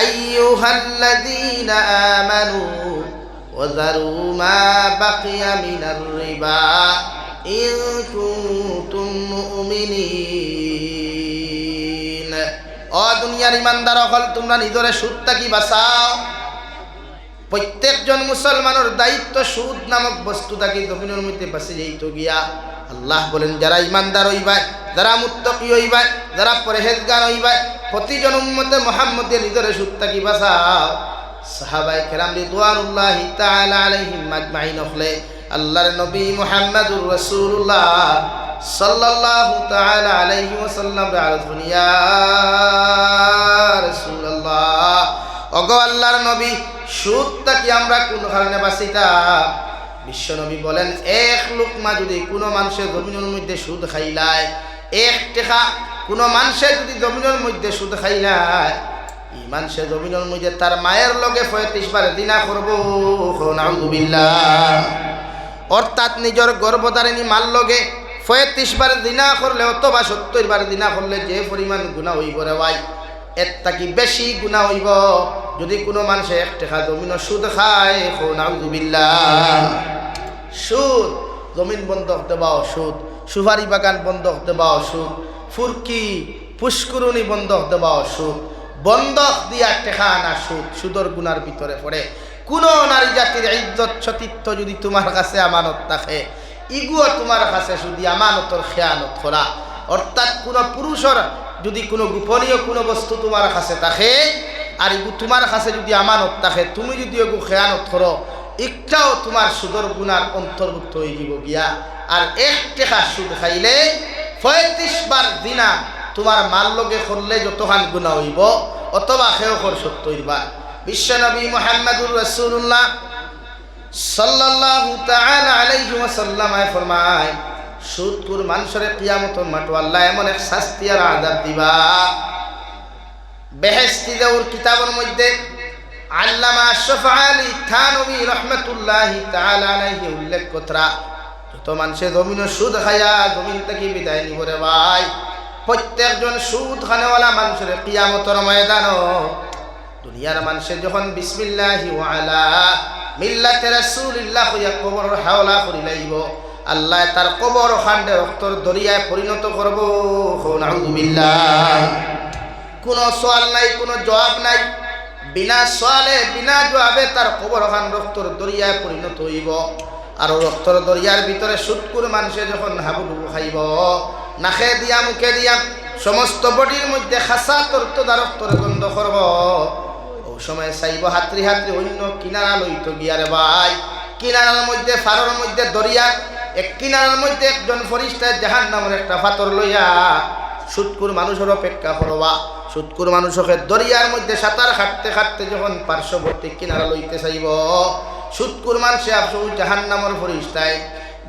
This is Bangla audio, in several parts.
আইয়ুহাল্লাযীনা আমানু وذروا ما بقي من الربا إن كنتم مؤمنين ও দুনিয়ার ইমানদার অকল তোমরা নিজরে সুদটা কি বাঁচাও প্রত্যেকজন মুসলমানের দায়িত্ব সুদ নামক বস্তু তাকে জমিনের মধ্যে বাঁচে যেত গিয়া আল্লাহ বলেন, যারা ইমানদার হইবাই, যারা মুত্তকি হইবাই, যারা পরহেজগার হইবাই, প্রতিজন উম্মতে মোহাম্মদের নিজরে সুদ থাকি বাসা সাহাবাই খেলাম রিদুয়ানুল্লাহ তাআলা আলাইহিম মাজমাইন হলে আল্লাহর নবী মুহাম্মদুর রাসূলুল্লাহ সাল্লাল্লাহু তাআলা আলাইহি ওয়াসাল্লাম আরাধুন ইয়া রাসূলুল্লাহ। ওগো আল্লাহর নবী, সুদটা কি আমরা কোন কারণে বাঁচিতাম? বিশ্ব নবী বলেন, এক লোকমা যদি কোনো মানুষের জমিনের মধ্যে সুদ খাইলায় এক টেকা কোনো মানুষের যদি জমিনের মধ্যে সুদ খাইলায় ইমান সে জমিনের মধ্যে তার মায়ের লগে পঁয়ত্রিশ বার দিনা করব, নাউজুবিল্লাহ। অর্থাৎ নিজের গর্ভধারিণী মাল লগে পঁয়ত্রিশ বার দিনা করলে অথবা সত্তর বার দিনা করলে যে পরিমাণ গুণা হইব রে ভাই, এর তাকি বেশি গুণা হইব। যদি কোনো মানুষে এক টাকা জমিন সুদ খায় সুদ, জমিন বন্ধ হতে পাও, সুদ। সুপারি বাগান বন্ধ হতে পাও, সুদ। ফুরকি, পুষ্করণী বন্ধ হতে পাও, সুদ। বন্ধক দিয়া টেকা আনা সুদ, সুদর গুনার ভিতরে পড়ে। কোনো নারী জাতির ইজ্জত সতীর্থ যদি তোমার কাছে আমানত থাকে, ইগুও তোমার কাছে শুধু আমানতর খেয়ানত করা। অর্থাৎ কোনো পুরুষের যদি কোনো গোপনীয় কোনো বস্তু তোমার কাছে থাকে, আর ইগু তোমার কাছে যদি আমানত থাকে, তুমি যদি এগু খেয়ানত করো, একটাও তোমার সুদর গুনার অন্তর্ভুক্ত হয়ে যাব গিয়া। আর এক টেকা সুদ খাইলে পঁয়ত্রিশ বার দিনা তোমার মাল লগে করলে যতখান গুণা হইব, অথবা সেও কর সত্য হইবা বিশ্বনবী মোহাম্মদুর রসুল্লাহ সাল্লাল্লাহু তাআলা আলাইহি ওয়াসাল্লামায় ফরমায় সুদকুর মানুষের কিয়ামতের মাঠে আল্লাহ এমন এক শাস্তি আর আযাব দিবা। বেহেশতি দেওর কিতাবের মধ্যে আল্লামা আশরাফ আলী থানবী রহমাতুল্লাহি তাআলা আলাইহি উল্লেখ কতরা, যত মানুষে জমিনের সুদ খায়া জমিন থেকে বিদায় নিব রে ভাই, প্রত্যেকজন সুদ খানেওয়ালা মানুষের কিয়ামতর ময়দান দুনিয়ার মানুষের যখন বিসমিল্লাহি ওয়ালা মিল্লাতে রাসূলিল্লাহ হইয়া কবর হাওলা করি লাইব আল্লাহ তার কবর খান্ডে রক্তর দরিয়ায় পরিণত করব। কোনো সোয়াল নাই, কোনো জবাব নাই। বিনা সোয়ালে বিনা জবাবে তার কবর খান রক্তর দরিয়ায় পরিণত হইব। আর রক্তর দরিয়ার ভিতরে সুটকুর মানুষে যখন হাবুডুবু খাইব, নাখে দিয়া, মুখে দিয়া, সমস্ত বডির মধ্যে খাসা তর্ত রক্তর গন্ধ করব। সময় চাইব হাতরি হাতরি অন্য কিনারা লইত গিয়ারে ভাই কিনারার মধ্যে ফারর মধ্যে দরিয়া, এক কিনারার মধ্যে একজন ফরিস্তায় জাহান নামের একটা ফাতর লইয়া সুৎকুর মানুষের অপেক্ষা করবা। সুৎকুর মানুষকে দরিয়ার মধ্যে সাঁতার খাটতে খাটতে যখন পার্শ্ববর্তী কিনারা লইতে চাইব, সুৎকুর মানুষে আপসু জাহান নামর ফরিস্তায়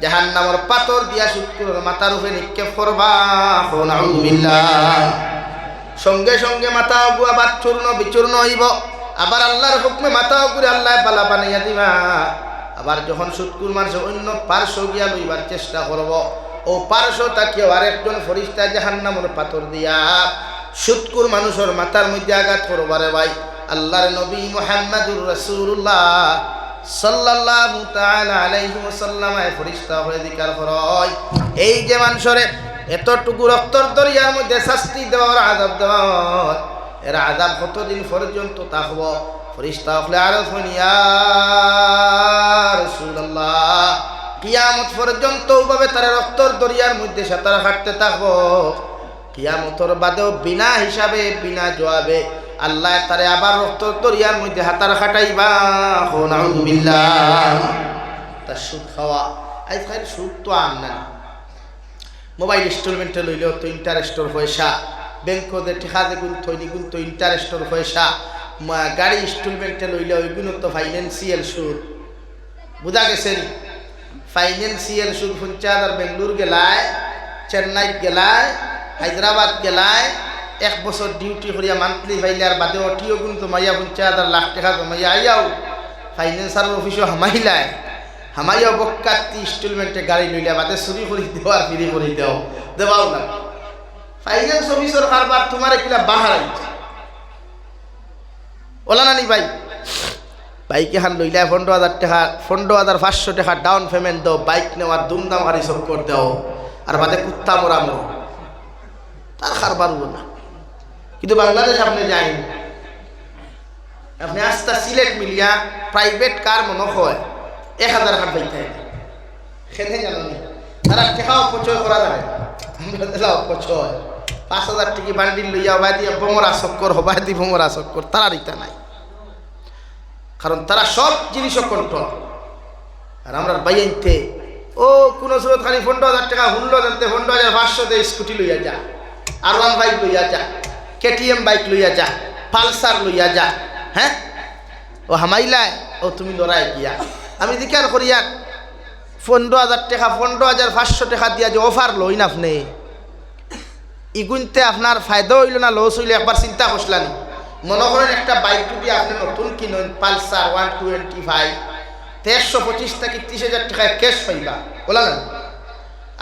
জাহান নামর পাথর দিয়া সুৎকুরের মাথার উপরে নিক্ষেপ করবা সঙ্গে সঙ্গে মাথা অগু আবার চূর্ণ বিচূর্ণ হইব। আবার আল্লাহর হুকমে মাথা অগুরে আল্লাহ বালা বানাইয়া দিবা। আবার যখন সুৎকুর মানুষ অন্য পার্শ্ব গিয়া লইবার চেষ্টা করব। ও পার্শ্ব তাকিয়েও আরেকজন ফরিস্তা জাহান নামর পাথর দিয়া সুৎকুর মানুষের মাথার মধ্যে আঘাত করবারে ভাই। আল্লাহর নবী মোহাম্মদুর রসুল্লাহ সাল্লাল্লাহু তাআলা আলাইহি ওয়াসাল্লাম ফরিস্তা হয়ে দিকার হয় এই যে মানুষের এতটুকু রক্তর দরিয়ার মধ্যে শাস্তি দেওয়ার আযাব দেওয়ার এর আযাব কতদিন পর্যন্ত থাকব ফরিস্তা হলে আরও শুনিয়া রাসূলুল্লাহ, কিয়ামত পর্যন্ত ওভাবে তারা রক্তর দরিয়ার মধ্যে সাঁতার কাটতে থাকব। কিয়ামতর বাদেও বিনা হিসাবে, বিনা জবাবে আল্লাহ তারে আবার রক্ত দরিয়ার মধ্যে হাতার খাটাইবা তার সুদ খাওয়া, আজকাল সুদ তো আন না মোবাইল ইনস্টলমেন্টে লইলেও তো ইন্টারেস্টর পয়সা। ব্যাংকতে ঠেকা যে গুণ থইনি, গুণ তো ইন্টারেস্টর পয়সা। গাড়ি ইনস্টলমেন্টে লইলে ওইগুলো তো ফাইন্যান্সিয়াল সুদ। বুঝা গেছে ফাইন্যান্সিয়াল সুদ পঞ্চায়েত আর বেঙ্গলোর গেলায় চেন্নাইত গেলায়, হায়দ্রাবাদ গেলায়, এক বছর ডিউটি করিয়া মান্থলি ফাইলে আর বাদে অটিও কিন্তু মাইয়া পঞ্চায়েত আর লাখ টাকা জমাইয়া আইয়াও ফাইন্যান্সার অফিসও হামাইলায়। হামাইয়া বক্কাতি ইনস্টলমেন্টে গাড়ি লইলে বাদে চুরি করে দেও আর ফিরি করে দেও। দেবাও না। ফাইন্যান্স অফিসর কারবার তোমার কিলা বাহার ওলা নানি ভাই, বাইক এখান লইলে পনেরো হাজার টাকা, পনেরো হাজার পাঁচশো টাকা ডাউন পেমেন্ট দাও, বাইক নেওয়ার দুমদাম হারি সব করে দাও, আর বাদে কুত্তা মোরা মরো। তার খার পারব না। কিন্তু বাংলাদেশ আপনি যাই আপনি আস্তা সিলেট মিলিয়া প্রাইভেট কার মনে হয় এক হাজার খান পাইতে খেতে জানি তারা টেকা অপচয় করা দিলা অপচয়। পাঁচ হাজার টিকি বান্ডিল লইয়া হবাই দিয়ে বোমরা চক্কর হবাই দি বোমরা চক্কর। তারা রিতা নাই। কারণ তারা সব জিনিসও কন্ট্রোল আর আমরা বাইনতে ও, কোনো সুরত খালি পনেরো হাজার টাকা হুনলো জানতে পনেরো হাজার পাঁচশো দিয়ে স্কুটি লইয়া যা আর ওয়ান বাইক লইয়া যা কেটিএম বাইক লইয়া যা, পালসার লইয়া যা হ্যাঁ? ও হামাইলায়, ও তুমি লড়াই গিয়া। আমি দিকার করিয়া পনেরো হাজার টাকা, পনেরো হাজার পাঁচশো টাকা দিয়া যে অফার লইন আপনি। ইগুনতে আপনার ফায়দা হইল না লস হইলে, একবার চিন্তা করছিলাম। মনে করেন একটা বাইক যদি আপনি নতুন কিনেন পালসার ওয়ান টোয়েন্টি ফাইভ দেড়শো পঁচিশ থেকে ত্রিশ হাজার টাকায় ক্যাশ পাইবা, বলা না।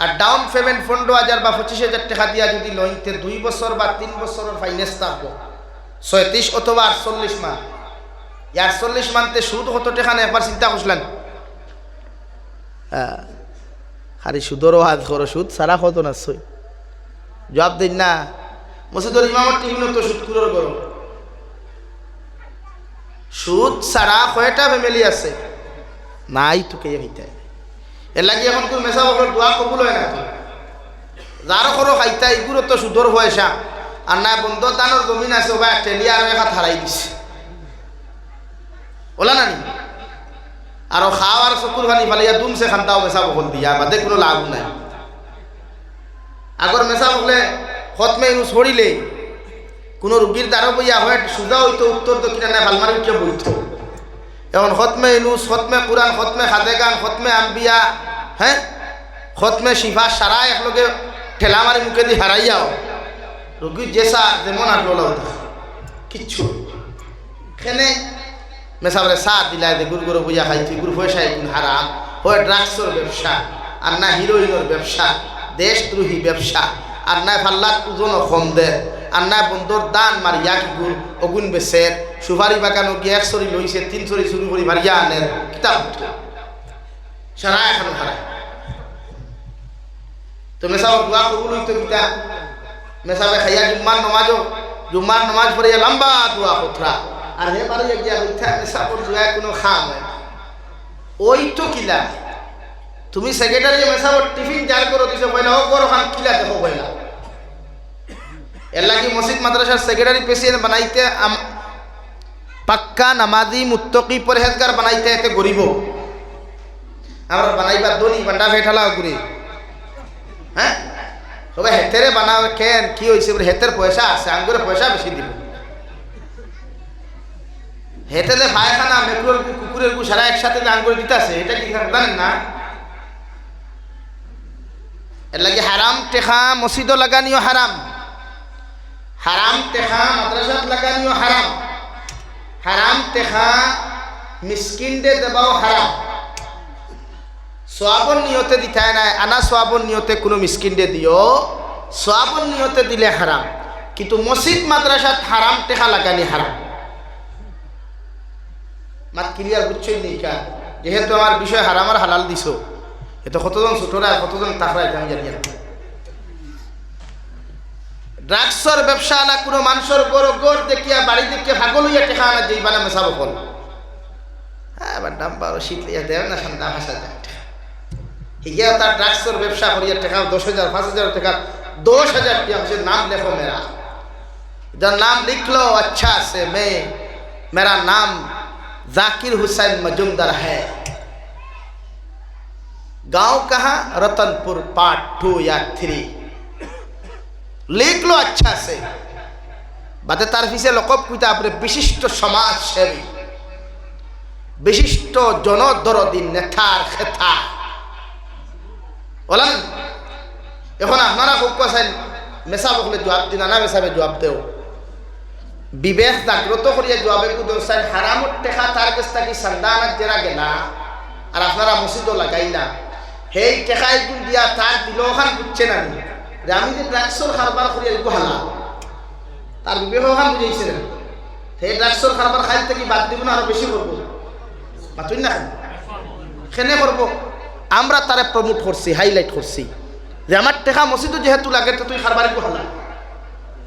আর ডাউন পেমেন্ট পনেরো হাজার বা পঁচিশ হাজার টাকা দিয়া যদি লইতে দুই বছর বা তিন বছরের ফাইন্যান্স থাকব, ছয়ত্রিশ অথবা আটচল্লিশ মান এই আটচল্লিশ মানতে সুদ কত টাকা নেই একবার চিন্তা করছিলেন খালি সুদরও হাত করো সুদ সারা কত না সই। জবাব দিন না। মসজিদুল ইমামর টিফিন তো সুদ কুরোর করো সুদ ছাড়া কয়টা ফ্যামিলি আছে? নাই তোকে হইতে এর লাগি এখন কোন মেসা বকর দোয়া কবুল হয় না যার করো খাইতা এগুলো তো সুদর পয়সা আর না বন্ধ দানোর জমিন আছে বা টেলিয়া আর হারাই দিছে। ওলা নানি আর খাওয়ার চকুর পানি ফালিয়া দুমছে খান্তাও মেসা বকল দিয়া বাদে কোনো লাভ নাই। আগর মেসা বকলে খতমে ইনু ছড়িলে কোনো রুগীর দ্বারা বইয়া হয়, সোজা হইতো উত্তর দক্ষিণে নাই ভালমারি উঠিয়া বইত এখন খতমে ইনুস খতমে কোরআন খতমে খাদে গান খতমে আম্বিয়া হ্যাঁ খতমে শিফা সারা একলগে ঠেলা মারি মুখে দিয়ে হারাইয়াও রুগীর জেসা যেমন লোলা কিচ্ছু। খেনে মেসাবরে চা দিলাই দে গুরু গুরু বুঝা খাইছি, গুরু পয়সা এগুন হারাম। হয় ড্রাগসর ব্যবসা, আর না হিরোইনের ব্যবসা, দেশদ্রোহী ব্যবসা, আর নাই ফাল্লাত ওজনও কম দে, আর নাই বন্ধুর দান মারিয়া কি গুর অগুন বেসের সুপারি বাগানো গিয়ে এক চুরি লইছে, তিন চুরি চুরি করি মারিয়া আনেন কিতাব সারা এখন তো মেসাবর দোয়া কবুল হইতো কিতা? মেসাবে খাইয়া জুম্মার নমাজও, জুম্মার নমাজ পড়ে লম্বা দোয়া কোথরা আর হে বারে গিয়া হইতা মেসাবর দোয়া কোনো খাম ওই তো কিলা। তুমি সেক্রেটারি মেসাবর টিফিন জার করে দিছো পয়লা ও বড় খান কিলা দেখো এর লাগি মসজিদ মাদ্রাসার সেক্রেটারি প্রেসিডেন্ট বানাইতে পাক্কা নামাজি মুত্তকি পরহেজগার বানাইতে এতে গরিব। আমরা বানাইবা দনি বান্ডা ফেঠালা ঘুরে। হ্যাঁ? সবাই হেতেরে বানাও কেন? কি হয়েছে হেতের পয়সা আছে, আঙ্গুরে পয়সা বেশি দিব। হেতেলে পায়খানা মেকুরের কুকুরের গু সারা একসাথে যে আঙ্গুরে দিতে আছে, এটা কি জানেন না? এর লাগে হারাম টেখা মসজিদও লাগানিও হারাম হারাম টেখা মাদ্রাসাত লাগানিও হারাম হারাম টেখা মিসকিন দে দেবাও হারাম সোয়াবন নিয়তে দিতায় নাই, আনা সোয়াবন নিয়তে কোনো মিসকিন দে দিও সোয়াবন নিয়তে দিলে হারাম কিন্তু মসজিদ মাদ্রাসাত হারাম টেকা লাগানি হারাম মাত ক্লিয়ার বুঝছেন নেই কা? যেহেতু আমার বিষয় হারাম হালাল দিছ। এত কতজন ছোটরা কতজন তাহরা এটা আমি জানি ড্রাগসর ব্যবসা আলা কোনো মানুষের গড় গোর দেখিয়া বাড়ি দেখিয়া ভাগল হইয়া টেকা আনা যেই বানা মেশাবো ফল হ্যাঁ আবার দাম বারো শীত লইয়া দেয় না সামনে হাসা যায় ইয়া তার ড্রাগসর ব্যবসা করিয়া টেকা দশ হাজার পাঁচ হাজার টেকা দশ হাজার টাকা নাম লেখো মেরা যার নাম লিখলো আচ্ছা আছে মেয়ে মেরা নাম जाकिर हुसैन मजुमदर है गांव कहाँ रतनपुर पार्ट टू या थ्री লিখ লো আচ্ছা সে বাদে তার পিছে লকব কুইতা আপনি বিশিষ্ট সমাজ সেবী বিশিষ্ট জনদরদী নেতার খেতা বলেন এখন আপনারা খুব কোথায় মেসা বকলে জবাব দিন না মেসাবে জবাব দেও বিবেক জাগ্রত করিয়া জবাবে কুদরসাইন হারামত টেকা তার কাছ থাকি সন্ধানত জেরা গেলা আর আপনারা মসজিদও লাগাই না। সেই টেকাই গুণ দিয়া তার দিলখান বুঝছে না আমি যে ড্রাগসর কারবার করি এগুলো হালা তার বিবেক খান বুঝাইছে না। হে ড্রাগসর খাবার খাইল থেকে বাদ দিব না আরও বেশি করব মাতুই না খান খেনে করব আমরা তারে প্রমোট করছি হাইলাইট করছি যে আমার টেকা মসজিদও যেহেতু লাগে, তো তুই খারবার একটু হালাল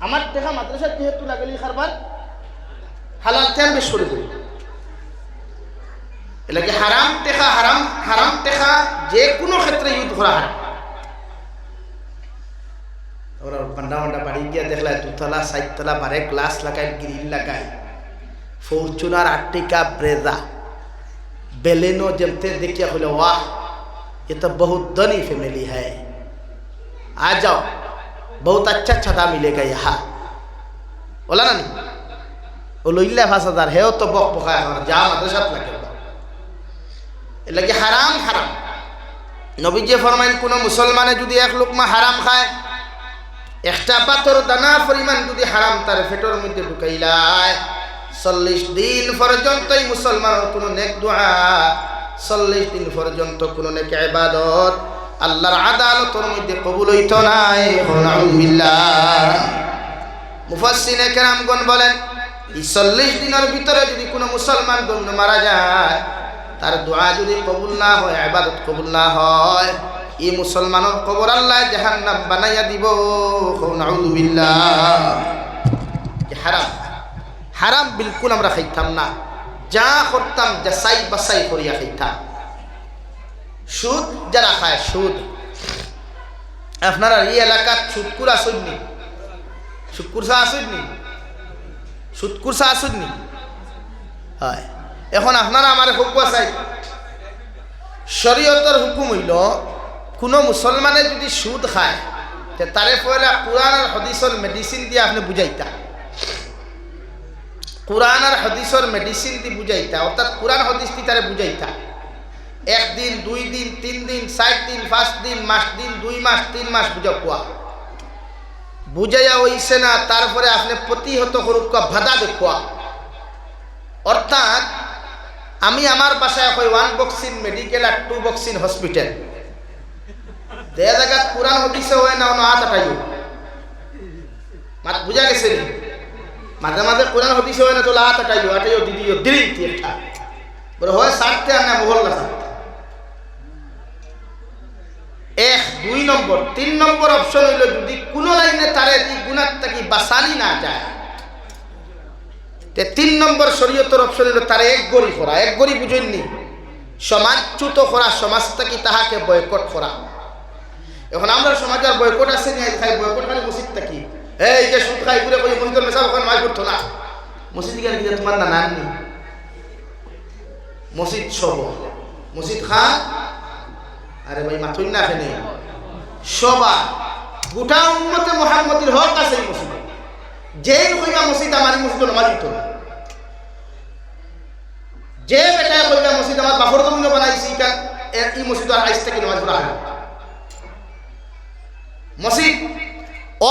আমার দেখা মাদ্রাসা যেহেতু লাগলি খারবার, হালাল তেল বেশ করে দেবে এলাকে হারাম টেখা হারাম হারাম টেখা যে কোনো ক্ষেত্রে ইউজ করা হারাম। ওরা ঘণ্টা ঘণ্টা বাড়ি গিয়া দেখলা, দুতলা, চারতলা, বারে গ্লাস লাগায় গ্রিল লাগায় ফরচুনার আট্টিকা, ব্রেজা। বেলেনো জমতে দেখিয়া হলো ওয়াহ, এ তো বহুত ধনী ফ্যামিলি হ্যাঁ আ যাও। बहुत अच्छा छता मिलेगा यहाँ बोला ना नहीं वो लइले भाषादार है तो बक बकाया हमारा जा मदरसा लगे लगे হারাম হারাম নবী যে ফরমাইন কোনো মুসলমানে যদি এক লোকমা হারাম খায় একটা পাথর দানা পরিমাণ যদি হারাম তার ফেটোর মধ্যে ঢুকাইলায় চল্লিশ দিন পর্যন্ত এই মুসলমানের কোনো নেক দোয়া চল্লিশ দিন পর্যন্ত কোনো নেক ইবাদত আল্লাহর আদালতের মধ্যে কবুল হইত নাই মুফাসসিনে কেরামগণ বলেন, এই চল্লিশ দিনের ভিতরে যদি কোনো মুসলমান দণ্ড মারা যায়, তার দোয়া যদি কবুল না হয় আবাদত কবুল না হয়, এই মুসলমানের কবর আল্লাহ জাহান্নাম বানাইয়া দিব হারাম হারাম বিলকুল আমরা খাইতাম না। যা করতাম যাচাই বাছাই করিয়া খাইতাম। সুদ, যারা খায় সুদ। আপনারা এই এলাকার সুদকুর আসুননি সুদকুরসা আসুননি সুদকুরসা আসুননি হয়। এখন আপনারা আমার হুকুম চাই শরীয়তর হুকুম হইল, কোনো মুসলমানে যদি সুদ খায় তারে পয়লা কোরআন আর হদিসর মেডিসিন দিয়ে আপনি বুঝাইতা। কোরআন আর হদিসর মেডিসিন দি বুঝাইতা, অর্থাৎ কোরআন হদিস দি তারে বুঝাইতা। একদিন, দুই দিন, তিন দিন ষাট দিন, পাঁচ দিন, মাস দিন, দুই মাস, তিন মাস বুঝা কোয়া। বুঝাইয়া হইছে না, তারপরে আপনি প্রতিহত করুক ভাদা দেখুয়া অর্থাৎ, আমি আমার বাসায় হয় ওয়ান বক্সিন মেডিকেল আর টু বক্সিন হসপিটাল দে জায়গাত কোরআন হদিসে হয় না, অন্য হাত আটাইও। মাত বুঝা গেছে মাঝে মাঝে কোরআন হদিসে হয় না, তো লাত আটাইও আটাইও দিদিও দিলি একটা। বলে হয়, সারতে আর না মহল্লা সারতে। এক, দুই নম্বর। তিন নম্বর অপশন হইল যদি কোনো লাইনে তারে এই গুণার থাকি বাসানি না যায়। তে তিন নম্বর শরীয়তর অপশন হইল তারে এক গড়ি করা এক গড়ি বুঝেননি? সমাজচ্যুত করা সমাজ থাকি তাহাকে বয়কট করা এখন আমরা সমাজের বয়কট আছে নি বয়কট খালি মসজিদ থাকি। এই যে সুদ খাই, ঘুরে কই মসজিদের মেশা ওখানে মাছ করতো না। মসজিদ গেলে তোমার না নাননি মসজিদ সব। মসজিদ খা আরে ভাই মাথুই না। ফেনে সবার, গোটা উন্মতে মোহাম্মদের হক আছে মসজিদে। যেই কইবা মসজিদ, আমার মসজিদ নামাজ দিত যে বেটা কইবা মসজিদ আমার বাপর জমিনে বানাইছি কান এই মসজিদ আর আইস থেকে নামাজ পড়া মসজিদ,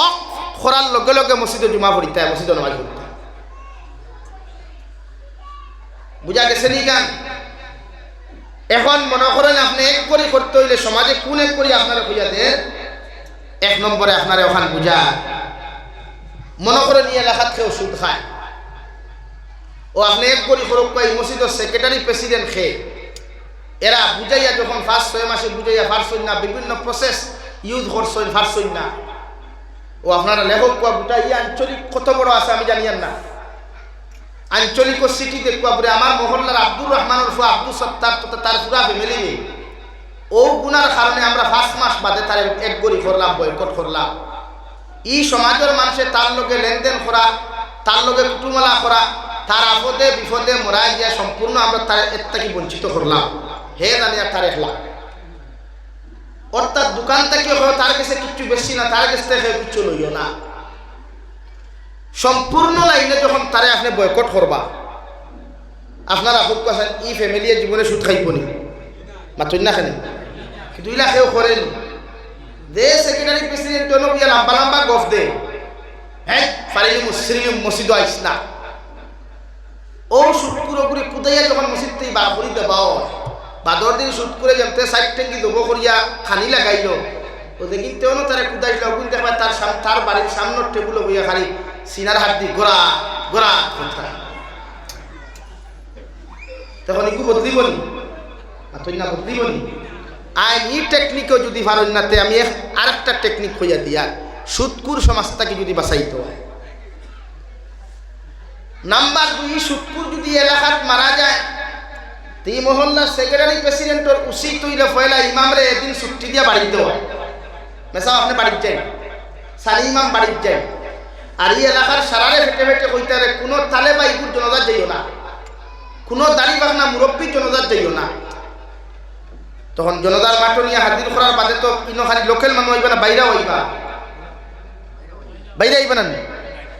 অক খরার লগে লগে মসজিদে জমা পড়িতে মসজিদে নামাজ পড়িতে। বুঝা গেছে নি গান? এখন মনে করেন আপনি এক করে করতে হইলে সমাজে কোন এক করে আপনারা বুঝা দেন? এক নম্বরে আপনারা ওখান বুঝা। মনে করেন এই এলাকাত কেউ সুদ খায়। ও আপনি এক করি করুক পাই মসজিদের সেক্রেটারি প্রেসিডেন্ট খে এরা বুঝাইয়া যখন ফার্স্ট ছয় মাসে বুঝাইয়া ফার্সইন না, বিভিন্ন প্রসেস ইউজ করছেন ফার্সইন না। ও আপনারা লেখক গোটা ই আঞ্চলিক কত বড় আছে আমি জানিয়ান না। আঞ্চলিক সিটি দেখুয়া পরে আমার মহল্লার আব্দুর রহমানের ফুয়া আব্দুল সত্তার তো তার পুরা ফ্যামিলি ও গুনার কারণে আমরা পাঁচ মাস বাদে তার এক গড়ি করলাম বয়কট করলাম ই সমাজের মানুষে তার লগে লেনদেন করা তার লগে কুটুমলা করা তার আপদে বিপদে মরাই দিয়া সম্পূর্ণ আমরা তার এর থেকে বঞ্চিত করলাম হে জানিয়া তার একলাম অর্থাৎ দোকান থেকে হয় তার কাছে কিচ্ছু বেশি না তার কাছ থেকে কিচ্ছু লইও না। সম্পূর্ণ লাইনে যখন তারে আপনি বয়কট করবা, আপনার আপক কাছেন ই ফ্যামিলিয়ে জীবনে সুদ খাইব নি। মাতুন না খানে কিন্তু ইলা কেউ করেন। দে সেক্রেটারি প্রেসিডেন্ট বিয়া লম্বা লম্বা গফ দে। হ্যাঁ পারিলি মুসলিম মসজিদ আইস না। ও সুদ করে করে কুদাইয়া যখন মসজিদ থেকে বার করি দেবাও বাদর দিন সুদ করে যেমতে সাইড ট্যাঙ্কি দেবো করিয়া খানি লাগাইল। ও দেখি তেও তারা কুদাইল তার তার বাড়ির সামনের টেবুলে বইয়া খালি সিনার হাত দি গোড়া গোড়া তখন একটু বদলিব নি মাতই না বদলিব নি আইন ই টেকনিকও যদি পারেন না তে, আমি আর একটা টেকনিক হইয়া দিয়া, সুৎকুর সমাজটাকে যদি বাঁচাইতে হয়। নাম্বার দুই, সুৎকুর যদি এলাকাত মারা যায়, তো মহল্লার সেক্রেটারি প্রেসিডেন্টর উচিত হইলে ফয়লা ইমামরে এদিন ছুটি দিয়া বাড়িতে হয়। মেসাও আপনি বাড়ির যাই সারি ইমাম বাড়ির যাই আর এই এলাকার সারারে ফেটে ফেটে কইতারে, কোনো তালে বা ইগুর জনজাত যাইও না। কোনো দাড়ি বাগনা মুরব্বী জনজাত যাইও না। তখন জনতার মাঠ নিয়ে হাজির করার বাদে তো ইনো খালি লোকাল মানুষ হইবা না বাইরা হইবা বাইরে আইবা না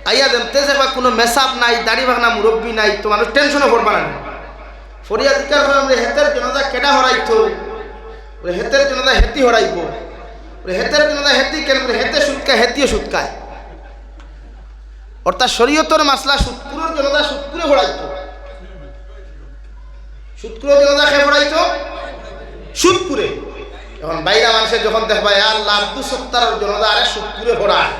আইয়া দেনতে যাবা কোনো মেসাপ নাই, দাড়ি বাগনা মুরব্বী নাই, তো মানুষ টেনশনে পড়বা না ফরিয়া জিকার হলে আমরা হেতের জনতা কেডা হরাইতো হেতের জনতা হেতি হরাইব। হেতের জনতা হেতি কেন? হেতে সুৎকায় হেতিও সুৎকায় অর্থাৎ শরীয়তর মাসলা সুৎকুরের জনতা সুৎকুরে হরাইতো সুৎকুরের জনতা খে হরাইতো সুৎকুরে এখন বাইরা মানুষের যখন দেখবা আল্লাহ, আব্দু সত্তার জনতা আরে সুৎকুরে হরায়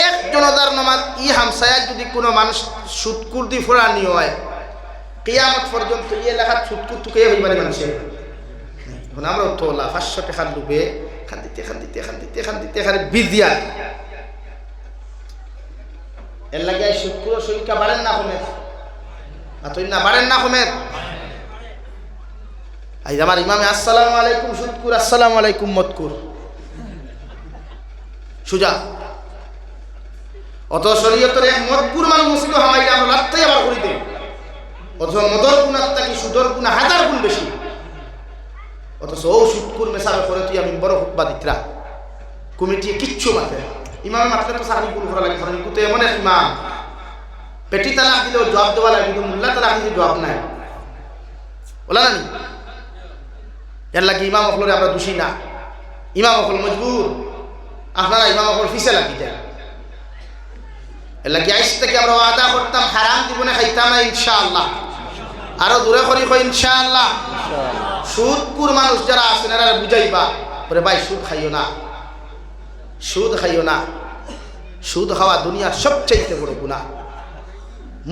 এক জনতার নমাজ ই হামসায়াত যদি কোনো মানুষ সুৎকুর দি ফোড়ানি হয়, কিয়ামত পর্যন্ত ই এলাকার সুৎকুর তুকে হইবারে মানুষের? এখন আমরা ডুবে খান দিতে খান দিতে খান দিতে খান দিতে এর লাগে সুৎকুর সংখ্যা বাড়েন না কমের। আতই না, বাড়েন না কমের। আজ আমার ইমামে আসসালামু আলাইকুম সুৎকুর আসসালামু আলাইকুম মতকুর সুজা। অত শরীয়তের এক মদপুর মানুষ মুসলিম হামাইলে আমরা লাত্তাই আবার করি দেই অথচ মদর গুণার তাকে সুদর গুণা হাজার গুণ বেশি। অথচ ও সুৎকুর মেশাবে করে তুই আমি বড় হুকবা দিতরা। কমিটি কিচ্ছু মাতে ইমামে মাত্রে তো সাহারি গুণ করা লাগে ইকুতে এমন এক ইমাম। পেটি তালাক দিলেও জবাব দেওয়া লাগে, কিন্তু মোল্লা তালাক দিলে জবাব নাই। বলা না নি এর লাগে ইমাম অকলরে আমরা দোষী না। ইমাম অকল মজবুর। আপনারা ইমাম অকল ফিসে লাগি দেন। এর লাগে আইস থেকে আমরা আদা করতাম, হারাম জীবনে খাইতাম না, ইনশাআল্লাহ। আরও দূরে করি কই, ইনশাআল্লাহ। সুদপুর মানুষ যারা আছেন, এরা বুঝাইবা, ওরে ভাই, সুদ খাইও না। সুদ খাইও না। সুদ খাওয়া দুনিয়ার সবচাইতে বড় গুণা।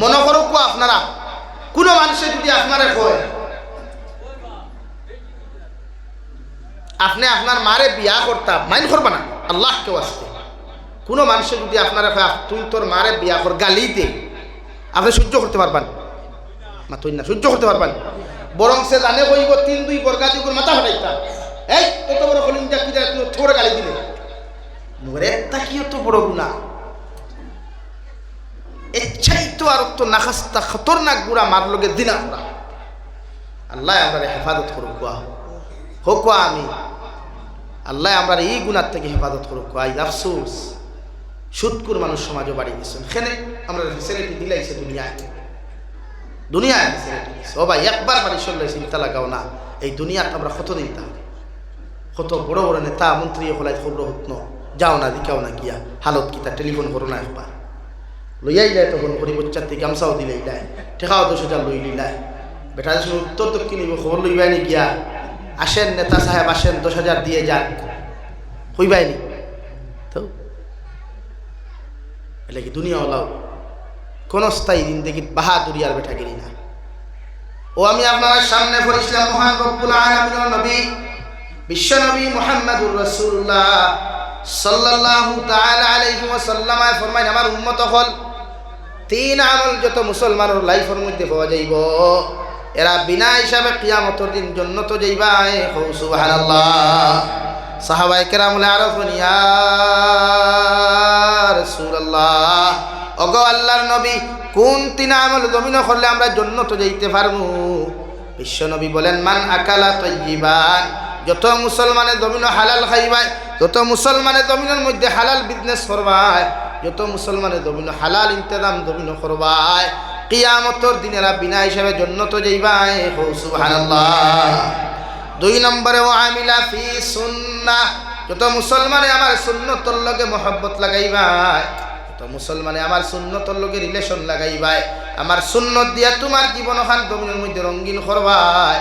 মনে করো কো আপনারা, কোনো মানুষে যদি আপনারা আপনি আপনার মারে বিয়া করতাম মাইন করবা না আল্লাহ কেউ আসতে। কোনো মানুষে যদি আপনারা তুই তোর মারে বিয়া কর, গালি দে। আপনি সহ্য করতে পারবেন? মা তুই না, সহ্য করতে পারবেন? বরং সে জানে কইব, তিন দুই বর্গা যুগের মাথা ফাটাইতাম এই কত বড় হলিম যা তুই থোড়ে গালি দিলে। নোরে একটা কি তো বড় গুণা ইচ্ছাই তো আর তো নাখাস্তা খতরনাক গুড়া মার লগে দিনা গুড়া আল্লাহ আমরা হেফাজত করুক গুয়া হোক আমি। আল্লাহ আমরা এই গুণার থেকে হেফাজত করুক আই আফসোস, সুৎকুর মানুষ সমাজও বাড়ি গেছেন সেখানে আমরা ফেসিলিটি দিলাইছে দুনিয়ায়। দুনিয়ায় ফেসিলিটি সবাই একবার বাড়ি চললে চিন্তা লাগাও না। এই দুনিয়াটা আমরা কত দিতাম কত বড় বড় নেতা, মন্ত্রী হলাই খবর হতন যাও না দিকাও না গিয়া। হালত কিতা টেলিফোন করো না একবার। লইয়াই যায় তখন করি বচ্চার থেকে গামছাও দিলেই যায় ঠেকাও দশ হাজার লই লিলাই বেটা যখন উত্তর দক্ষিণ খবর লইবাই নি গিয়া, আসেন নেতা সাহেব, আসেন, দশ হাজার দিয়ে যান হইবাইনি তো এটা কি দুনিয়া ওলাও? কোন স্থায়ী দেখি বাহাদুরি আর বেটা গিরি না। ও, আমি আপনার সামনে পড়েছিলাম মহান রব্বুল আলামিন নবী বিশ্ব নবী মুহাম্মদুর রাসূলুল্লাহ। সাল্লাল্লাহু তাআলা আলাইহি ওয়াসাল্লাম ফরমাইন, আমার উম্মত হল তিন আমল যত মুসলমানের লাইফের মধ্যে পাওয়া যাইব। এরা বিনা হিসাবে কিয়ামতের দিন জন্নত যাইবা। হৌ, সুবহানাল্লাহ। সাহাবায়ে কেরামুল আরফুন ইয়া রাসূলুল্লাহ, ওগো আল্লাহর নবী, কোন তিন আমল জমিন করলে আমরা জন্নত যাইতে পারব? বিশ্ব নবী বলেন, মান আকালা তৈবান যত মুসলমানে জমিন হালাল খাইবায় যত মুসলমানে জমিনের মধ্যে হালাল বিজনেস করবায় যত মুসলমানে জমিন হালাল ইন্তজাম জমিন করবায় কিয়ামতর দিনেরা বিনা হিসাবে জন্নত যাইবায় হো সুবহানাল্লাহ। দুই নম্বরে ও আমিলা ফি সুন্নাহ যত মুসলমানে আমার সুন্নতর লগে মহব্বত লাগাইবায় তো মুসলমানে আমার সুন্নতর লগে রিলেশন লাগাইবাই আমার সুন্নত দিয়া তোমার জীবন খান জমিনের মধ্যে রঙ্গিন করবাই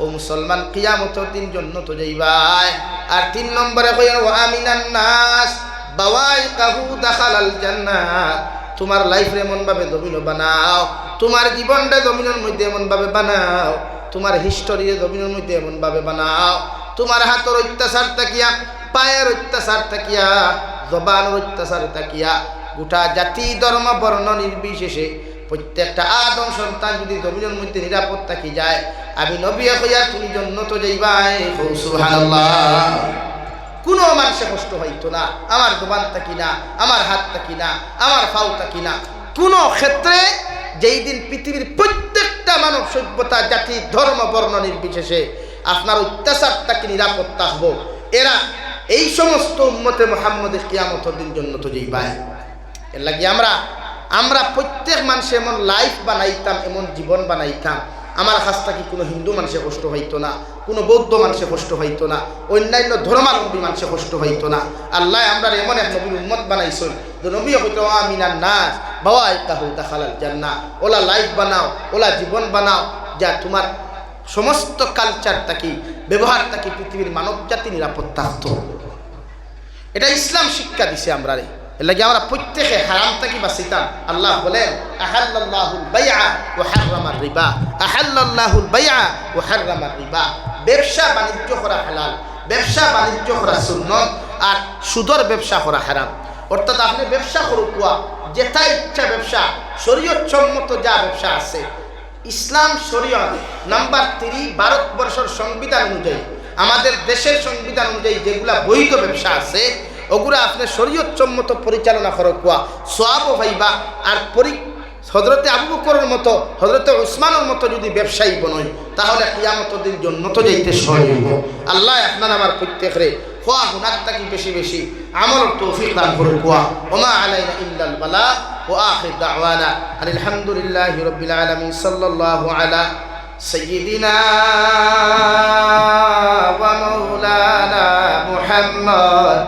ও মুসলমান কিয়ামতর দিন জন্য তো যাইবাই আর তিন নম্বরে কই ও আমিনান নাস বাওয়াই কাহু দাখালাল জান্নাত। তোমার লাইফ এমনভাবে দমিনো বানাও, তোমার জীবনটা জমিনের মধ্যে এমনভাবে বানাও, তোমার হিস্টোরি জমিনের মধ্যে এমনভাবে বানাও। তোমার হাতের অত্যাচার তাকিয়া পায়ের অত্যাচার তাকিয়া জবানের অত্যাচার তাকিয়া গোটা জাতি ধর্ম বর্ণ নির্বিশেষে প্রত্যেকটা আদম সন্তান যদি জমিনের মধ্যে নিরাপদ থাকি যায় আমি নবী হইয়া তুমি জন্য তো যাইবাই কোনো মানুষে কষ্ট হইতো না আমার দোকান থাকি না আমার হাত থাকি না আমার ফাউ থাকি না। কোনো ক্ষেত্রে যেই দিন পৃথিবীর প্রত্যেকটা মানব সভ্যতা জাতি ধর্ম বর্ণ নির্বিশেষে আপনার অত্যাচার তাকে নিরাপদ থাকব এরা এই সমস্ত উম্মতে মোহাম্মদের কিয়ামতের দিন জন্য তো যেই পায় এর লাগে আমরা আমরা প্রত্যেক মানুষে এমন লাইফ বানাইতাম, এমন জীবন বানাইতাম। আমার কাছ থেকে কোনো হিন্দু মানুষে কষ্ট হইতো না, কোনো বৌদ্ধ মানুষে কষ্ট হইতো না, অন্যান্য ধর্মালম্বী মানুষে কষ্ট হইতো না। আল্লাহ আমরা এমন এক নবীর উম্মত বানাইছেন নবী হইতো আমিনার নাচ বাবা তাহু দেখালাল জান্না ওলা লাইফ বানাও, ওলা জীবন বানাও, যা তোমার সমস্ত কালচার থাকি ব্যবহার থাকি পৃথিবীর মানব জাতি নিরাপদ থাকতো এটা ইসলাম শিক্ষা দিছে আমরা রে। লাগে আমরা প্রত্যেকে হারাম থাকি বাঁচিতাম আল্লাহ বলেন আহাল্লাহুল বাইয়া ও হাররামার রিবা। আহাল্লাহুল বাইয়া ও হাররামার রিবা। ব্যবসা বাণিজ্য করা হালাল, ব্যবসা বাণিজ্য করা সুন্নত, আর সুদর ব্যবসা করা হারাম। অর্থাৎ আপনি ব্যবসা করুক যেটা ইচ্ছা ব্যবসা শরীয়ত সম্মত যা ব্যবসা আছে। ইসলাম শরীয়ত নাম্বার থ্রি ভারতবর্ষের সংবিধান অনুযায়ী, আমাদের দেশের সংবিধান অনুযায়ী যেগুলা বৈধ ব্যবসা আছে ওগুলো আপনি শরীয়ত সম্মত পরিচালনা করো কুয়া সোয়াব ভাইবা আর পরি হজরতে আবু বকরের মতো হজরতে উসমানের মতো যদি ব্যবসায়ী বনই তাহলে কিয়ামত দিন জন্য তো যাইতে সহজ হইব আল্লাহ আপনার আমার প্রত্যেকরে খোয়া হুনার থাকি বেশি বেশি আমল তৌফিক দান করুন কুয়া ওমা আলাইনা ইল্লাল বালা ও আখির দাওয়ানা আলহামদুলিল্লাহি রাব্বিল আলামিন সাল্লাল্লাহু আলা سيدنا ومولانا محمد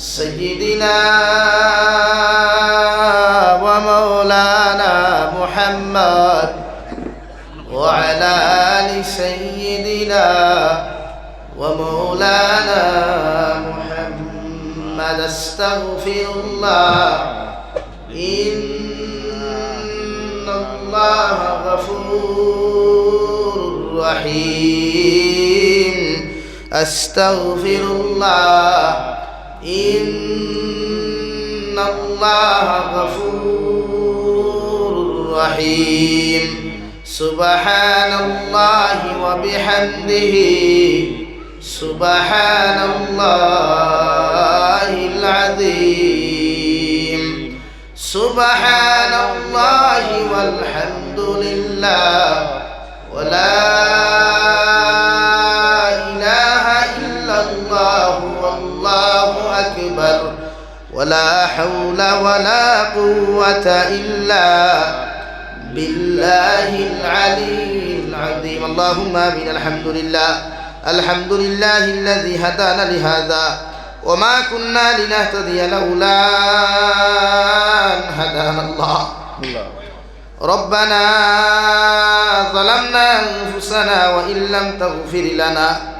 سيدنا ومولانا محمد وعلى آل سيدنا ومولانا محمد. استغفر الله. إن الله غفور رحيم. أستغفر الله. إن الله غفور رحيم. سبحان الله وبحمده. سبحان الله العظيم. سبحان الله والحمد لله. ولا أكبر ولا حول ولا قوة إلا بالله العلي العظيم. اللهم آمين. الحمد لله. الحمد لله الذي هدانا لهذا. وما كنا لنهتدي لولا أن هدانا الله. ربنا ظلمنا أنفسنا وإن لم تغفر لنا.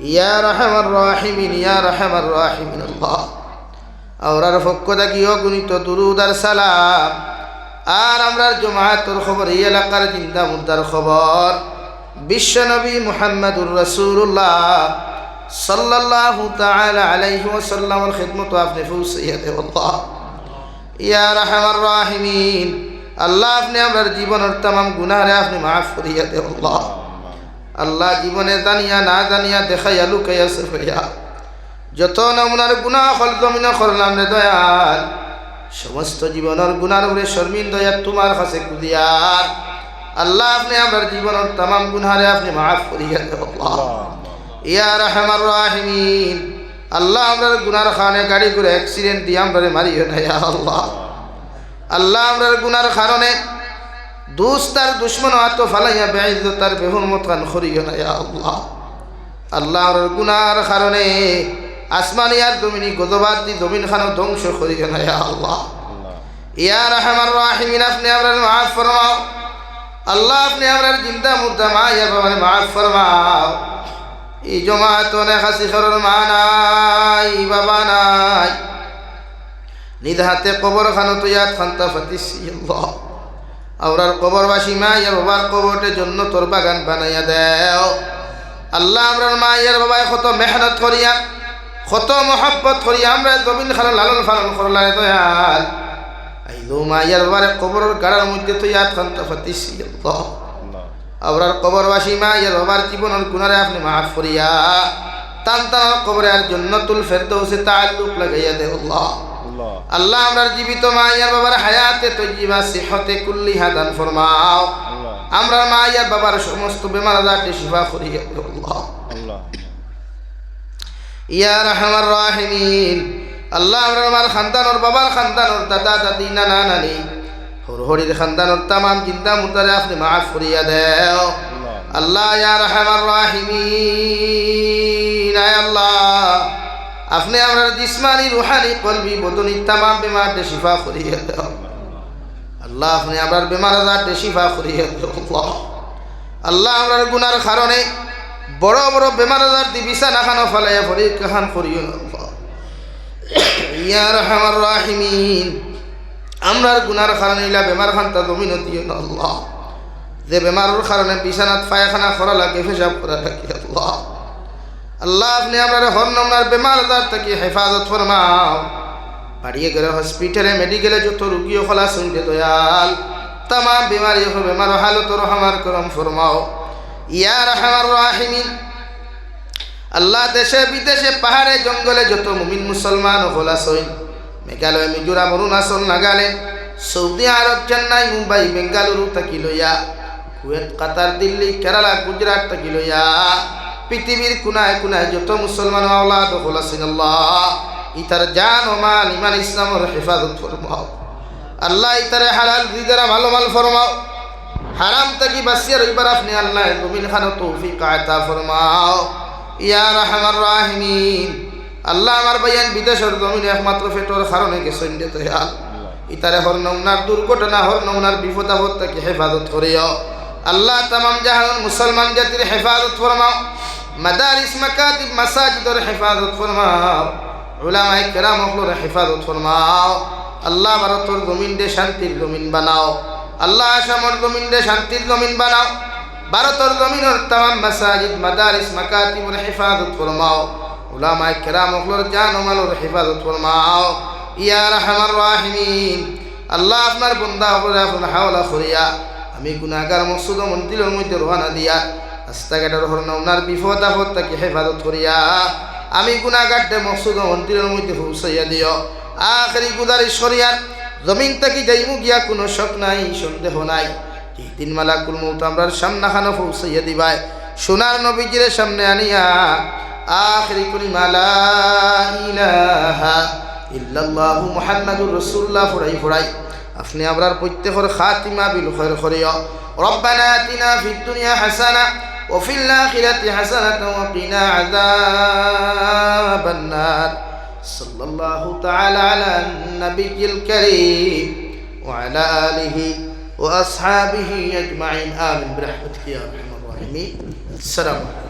ইয়া রহমান রাহিমিন, ইয়া রহমান রাহিমিন, আল্লাহ। আমরার ফক্ষতা কিয় গুণিত দুরুদ আর সালাম। আর আমরার জমাহাতর খবর, এই এলাকার চিন্তা মুদার খবর। বিশ্বনবী মুহাম্মদুর রসুল্লাহ সাল্লাল্লাহু তাআলা আলাইহি ওয়াসাল্লামের খিদমত আপনি পৌঁছাইয়া দেব আল্লাহ। ইয়া রাহমার রাহিমিন, আল্লাহ আপনি আমরার জীবনের तमाम গুনাহরে আপনি মাফ করিয়া দেব আল্লাহ জীবনে জানিয়া না জানিয়া দেখাইয়া লুকাইয়া সেফাইয়া যত নমুনার গুণা হল, জমিন করলাম রে দয়াল। সমস্ত জীবনের গুণার উপরে শর্মিন দয়া তোমার কাছে কুদিয়ার। আল্লাহ, আপনি আমার জীবনের তাম গুনারে আপনি মাফ করিয়া ইয়া রহমার রাহিমিন। আল্লাহ আমরা গুনার খানে গাড়ি করে অ্যাক্সিডেন্ট দিয়ে আমরা মারিও না আল্লাহ। আল্লাহ, আমরার গুনার কারণে দুস্তার দুশ্মন আত ফালাইয়া বেআইজ তার বেহুর মতান করিও না আল্লাহ আল্লাহ। আমরার গুনার কারণে আসমানি আর জমিনি গজবাদ দি জমিন খানো ধ্বংস করিও না আল্লাহ। ইয়া রহমান রাহিমিন, আপনি আমরার মাফ ফরমাও। আল্লাহ, আপনি আমরার জিন্দা মুর্দা মা, ইয়া বাবার মাফ ফরমাও। এই জমাত অনেক হাসি সরল মা নাই, বাবা নাই। নিদ হাতে কবর খানো তো ইয়াদ খান্তা ফাতিসি, আল্লাহ। আওরার কবরবাসী মা ইয়ার বাবার কবরটে জন্য তোর বাগান বানাইয়া দেও। আল্লাহ আমরার মা ইয়ার বাবায় কত মেহনত করিয়া, কত মহাব্বত করিয়া আমরা জমিন খানো লালন ফালন করলাই দয়াল। আইলো মা ইয়ার বাবারে কবরের গাড়ার মধ্যে তো ইয়াদ খান্তা ফাতিসি আল্লাহ। আওরার কবরবাসী মা ইয়ার বাবার জীবনের গুণারে আপনি মাফ করিয়া, তান তান কবরে আর জন্নতুল ফেরদৌসে তাল্লুক লাগাইয়া দে আল্লাহ। আল্লাহ আমরার জীবিত মা ইয়ার বাবার হায়াতে তৈজিবা সিহতে কুল্লি হাদান ফরমাও। আমরার মা ইয়ার বাবার সমস্ত বেমার আজারটি শিফা করিয়া ইয়া রহমার রাহিমিন। আল্লাহ আমরার মার খানদানোর বাবার খানদানোর দাদা দাদি নানা নানি। হর হরির খানদানোর তামাম চিন্তা মুদারে আপনি মাফ করিয়া দেও। আল্লাহ। ইয়া রাহিমিন। আল্লাহ আপনি আমরা জিসমানি, রুহানি, কলবি, বদনি তামাম বেমারটে শিফা করিয়ে দাও আল্লাহ, আপনি আপনার বেমার আজারটে শিফা করিয়ে দাও আল্লাহ। আমরার গুনার কারণে বড় বড় বেমার আজার দি বিছানা খানো ফালাইয়া পড়ি কাহান করিও না। আল্লাহ ইয়া রহমার রাহিমিন। আমরার গুনার কারণে ইলা বেমার খানটা জমিন দিও না আল্লাহ। যে বেমারের কারণে বিছানাত পায়খানা করা লাগে, পেশাব করা লাগে আল্লাহ। আল্লাহ আপনি আপনার হর নমনার বেমার আজার থেকে হেফাজত ফরমাও। বাড়িয়ে গেলে হসপিটালে, মেডিকেলে যত রুগীও খোলা শুনতে দয়াল। তামাম বেমারি হো বেমার হালত রহমার করম ফরমাও। ইয়া রহমার রাহিমিন। আল্লাহ দেশে বিদেশে পাহাড়ে, জঙ্গলে যত মুমিন মুসলমান হলা সইন মেঘালয়, মিজোরাম, অরুণাচল, নাগাল্যান্ড, সৌদি আরব, চেন্নাই, মুম্বাই, বেঙ্গালুরু থাকি লইয়া, কুয়েত, কাতার, দিল্লি, কেরালা, গুজরাট থাকি লইয়া। পৃথিবীর কোনায় কোনায় যত মুসলমান ইতার জান ও মাল ইমান ইসলামের হেফাজত ফরমাও। আল্লাহ ইতারে হালাল রিদারা ভালো মাল ফরমাও। হারাম তাকি বাসিয়ার এবার আপনি আল্লাহ গোবিন খান তৌফিক আয়তা ফরমাও। ইয়া রহমান রাহিমিন। আল্লাহ আমার ভাইয়ান বিদেশের জমিনে একমাত্র ফেটোর কারণে গেছেন যে তো হাল ইতারে হর নমুনার দুর্ঘটনা, হর নমুনার বিপদ আপদ তাকে হেফাজত করিও। আল্লাহ তামাম জাহান মুসলমান জাতির হেফাজত ফরমাও। মাদারিস, মাকাতিব, মাসাজিদের হেফাজত ফরমাও। উলামায়ে কেরাম হকলোর হেফাজত ফরমাও। আল্লাহ ভারতর জমিন দে শান্তির জমিন বানাও। আল্লাহ আসামর জমিন দে শান্তির জমিন বানাও। ভারতর জমিনের তামাম মাসাজিদ, মাদারিস, মাকাতিবর হেফাজত ফরমাও। উলামায়ে কেরাম হকলোর জান ও মালোর হেফাজত ফরমাও। ইয়া রহমান রাহিমিন। আল্লাহ আপনার বন্দা হকলে আপনার হাওলা করিয়া। আমি গুণাগার মসুদ মন্দিরের মধ্যে রোহানা দিয়া রাস্তাঘাটের হরণ ওনার বিপদ আপদ তাকে হেফাজত করিয়া আমি গুণাঘাটে মসুদ মন্দিরের মধ্যে হুসাইয়া দিও। আখরি গুদারি সরিয়ার জমিন তাকে যাইমু গিয়া কোনো শখ নাই, সন্দেহ নাই। এই তিন মালা কুলমুত আমরা সামনাখানো পৌঁছাইয়া দিবাই সোনার নবীজির সামনে আনিয়া আখরি কুলি মালা ইল্লাল্লাহু মুহাম্মাদুর রাসূলুল্লাহ ফুরাই ফুরাই আপনি আমরার প্রত্যেকের খাতিমা বিল খৈর খরিয় রব্বানা আতিনা ফিদ দুনিয়া হাসানা وفي الآخرة حسنة وقنا عذاب النار. صلى الله تعالى على النبي الكريم وعلى آله وأصحابه أجمعين. آمين برحمتك يا أرحم الراحمين. السلام عليكم.